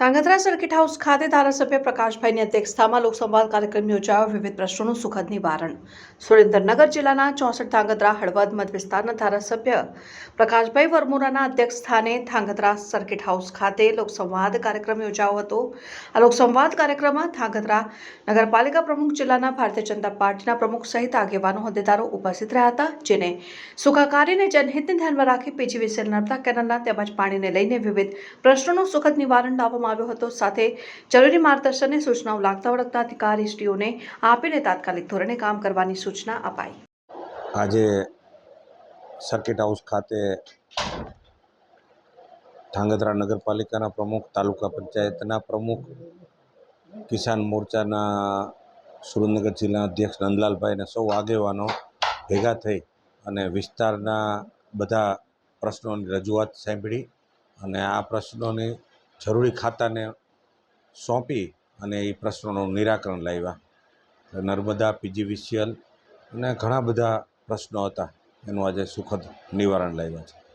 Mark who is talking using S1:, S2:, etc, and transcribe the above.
S1: Dhrangadhra circuit house ખાતે ધારાસભ્ય પ્રકાશભાઈની અધ્યક્ષતામાં લોકસંવાદ કાર્યક્રમ યોજાયો. વિવિધ પ્રશ્નોનું સુખદ નિવારણ સુરેન્દ્રનગર જિલ્લાના ચોસઠ ધાંગધ્રા હળવદ મત વિસ્તારના ધારાસભ્ય પ્રકાશભાઈ વરમોરાના અધ્યક્ષસ્થાને ધાંગધ્રા સર્કિટ હાઉસ ખાતે લોકસંવાદ કાર્યક્રમ યોજાયો હતો. આ લોકસંવાદ કાર્યક્રમમાં ધાંગધ્રા નગરપાલિકા પ્રમુખ જિલ્લાના ભારતીય જનતા પાર્ટીના પ્રમુખ સહિત આગેવાનો, હોદ્દેદારો ઉપસ્થિત રહ્યા હતા, જેને સુખાકારીને જનહિતને ધ્યાનમાં રાખી પીજીવીસીએલ નર્મદા કેનાલના તેમજ પાણીને લઈને વિવિધ પ્રશ્નોનું સુખદ નિવારણ લાવવામાં આવ્યો હતો. સાથે જરૂરી માર્ગદર્શનની સૂચનાઓ લાગતા વળગતા અધિકારીશ્રીઓને આપીને તાત્કાલિક ધોરણે કામ કરવાની સૂચના અપાઈ.
S2: આજે સર્કિટ હાઉસ ખાતે ધાંગધ્રા નગરપાલિકાના પ્રમુખ, તાલુકા પંચાયતના પ્રમુખ, કિસાન મોરચાના સુરેન્દ્રનગર જિલ્લા અધ્યક્ષ નંદલાલભાઈને સૌ આગેવાનો ભેગા થઈ અને વિસ્તારના બધા પ્રશ્નોની રજૂઆત સાંભળી અને આ પ્રશ્નોની જરૂરી ખાતાને સોંપી અને એ પ્રશ્નોનું નિરાકરણ લાવ્યા. નર્મદા, પીજીવીસીએલ અને ઘણા બધા પ્રશ્નો હતા. એનું આજે સુખદ નિવારણ લાવ્યા છે.